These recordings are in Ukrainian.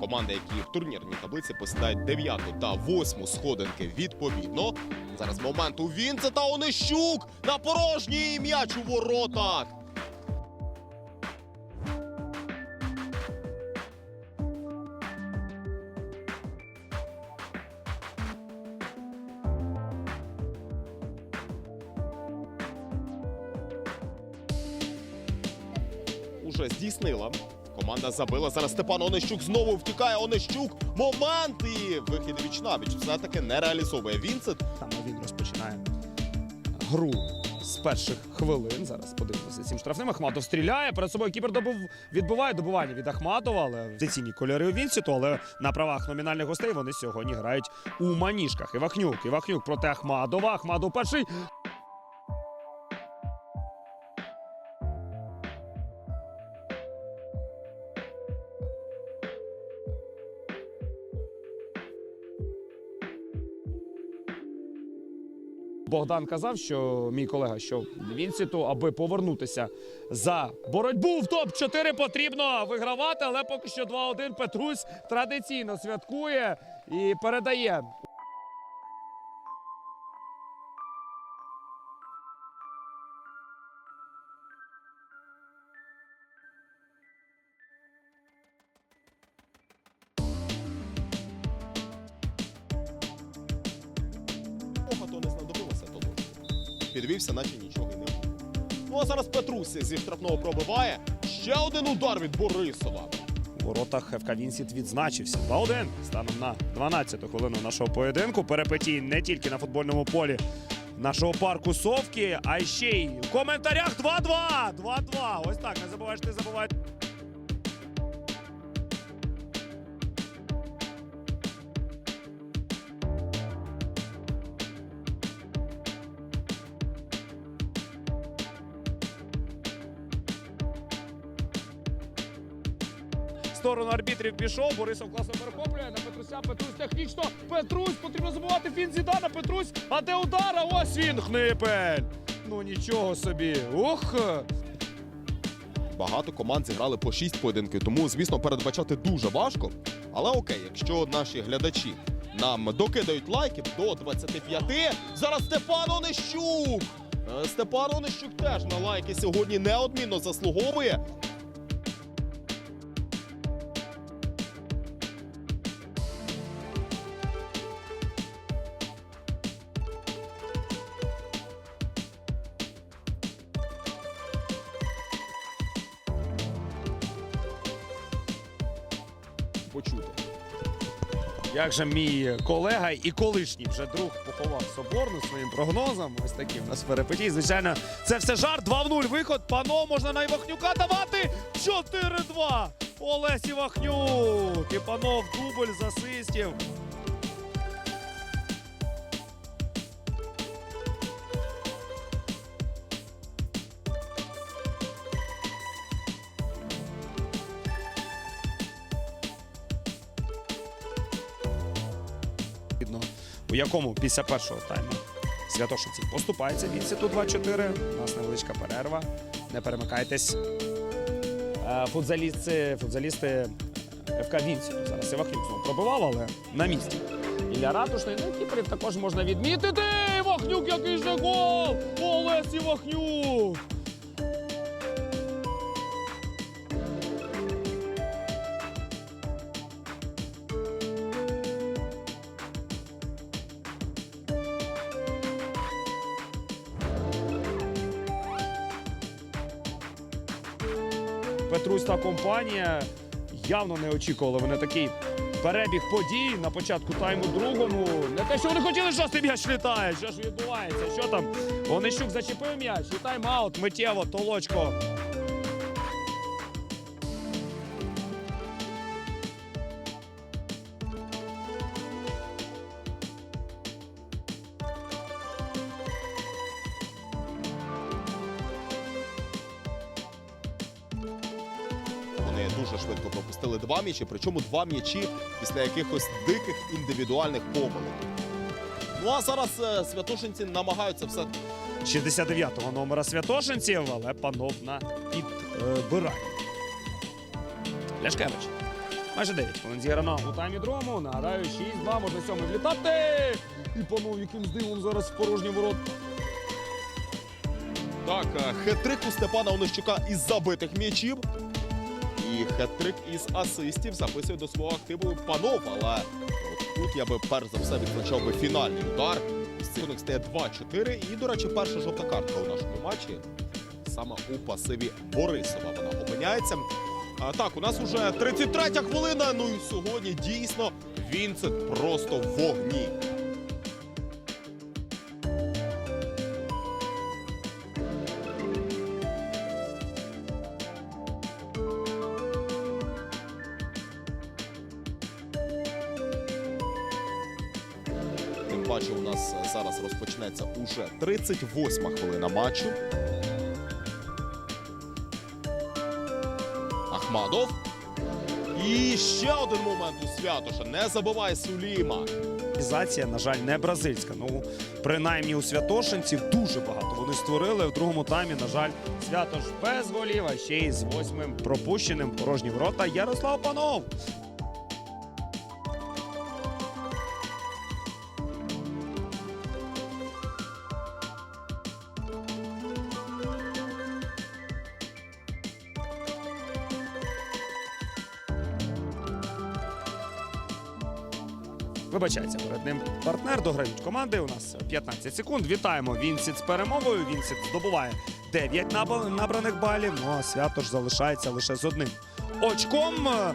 Команди, які в турнірній таблиці посідають 9 та 8 сходинки відповідно. Зараз момент у Вінцета Онищук на порожній м'яч у воротах. Уже здійснила. Команда забила. Зараз Степан Онищук знову втікає. Онищук. Момент і вихід віч на віч. Все-таки не реалізовує Вінцет. Там він розпочинає гру з перших хвилин. Зараз подивимося цим штрафним. Ахматов стріляє. Перед собою кіпер добив, відбиває добивання від Ахматова, але цінні кольори у Вінсіту, але на правах номінальних гостей вони сьогодні грають у маніжках. Івахнюк. Івахнюк проти Ахмадова. Ахмадов перший. Богдан казав, що мій колега, що Вінсіту, аби повернутися за боротьбу в топ-4 потрібно вигравати, але поки що 2-1 Петрусь традиційно святкує і передає. Підвівся, наче нічого й не було. Ну а зараз Петруся зі штрафного пробиває. Ще один удар від Борисова. У воротах ФК Вінсіт відзначився. 2-1 станом на 12-ту хвилину нашого поєдинку. Перепетій не тільки на футбольному полі нашого парку Совки, а ще й в коментарях 2-2. 2-2. Ось так, не забувайте, не забувайте. Сторону арбітрів пішов. Борисов класно перехоплює на Петруся. Петрусь технічно. Петрусь потрібно забувати. Фін Зідана. Петрусь. А де удар? А Ось він хнипель. Ну нічого собі. Ух. Багато команд зіграли по 6 поєдинків, тому, звісно, передбачати дуже важко. Але окей, якщо наші глядачі нам докидають лайків до 25, зараз Степан Онищук! Е, Степан Онищук теж на лайки сьогодні неодмінно заслуговує. Почути. Як же мій колега і колишній вже друг поховав соборну своїм прогнозом. Ось таким на нас перепитій. Звичайно, це все жарт. 2 в 0 виход. Пано можна на Івахнюка давати. 4-2. Олесь Івахнюк. І панов дубль з асистів. У якому після першого тайму Святошинці поступається Вінсіту 2-4. У нас невеличка перерва. Не перемикайтесь. Е, Футзалісти, футзалісти ФК Вінсіту. Зараз Івахнюк знову пробивав, але на місці. Ілля Ратушний, ну кіперів також можна відмітити. Івахнюк, який же гол! Олесь Івахнюк! Петрусь та компанія явно не очікували вони такий перебіг подій на початку тайму другому. Не те, що вони хотіли, цей м'яч літає. Що ж відбувається? Що там? Онищук зачепив м'яч і тайм-аут миттєво, толочко. Дуже швидко пропустили два м'ячі, причому два м'ячі після якихось диких індивідуальних помилок. Ну а зараз е, святошинці намагаються все 69-го номера Святошинців, але панов на підбиранні. Ляшкевич. Майже 9 хвилин зіграно у таймі другому. Нагадаю, 6-2, можна сьомий влітати. І панов, яким дивом зараз в порожній ворот. Так, е, у Степана Онищука із забитих м'ячів. І хет-трик із асистів записує до свого активу панов. Але тут я би перш за все відзначав би фінальний удар. Рахунок стає 2-4. І, до речі, перша жовта картка у нашому матчі. Саме у пасиві Борисова вона опиняється. А, так, у нас уже 33 хвилина. Ну і сьогодні дійсно Вінцент просто в вогні. Тим у нас е, зараз розпочнеться уже 38 хвилина матчу. Ахмадов. І ще один момент у Святоша. Не забувай Суліма. Організація, на жаль, не бразильська. Ну, принаймні у святошинців дуже багато. Вони створили в другому таймі. На жаль, святош без голів, а ще й з восьмим пропущеним порожні ворота. Ярослав Панов. Вибачається перед ним партнер. Дограють команди. У нас 15 секунд. Вітаємо Вінсіт з перемогою. Вінсіт здобуває 9 наб- набраних балів. Ну а свято ж залишається лише з одним очком. Е,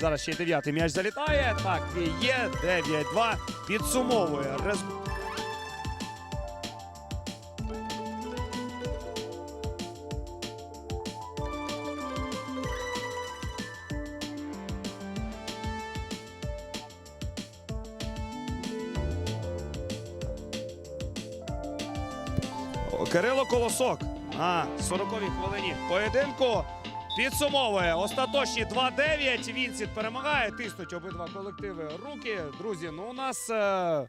Зараз ще й дев'ятий м'яч залітає. Так є. 9-2. Підсумовує результат. Кирило Колосок на 40-й хвилині поєдинку підсумовує остаточні 2-9. Вінсіт перемагає, тиснуть обидва колективи руки. Друзі, ну у нас е,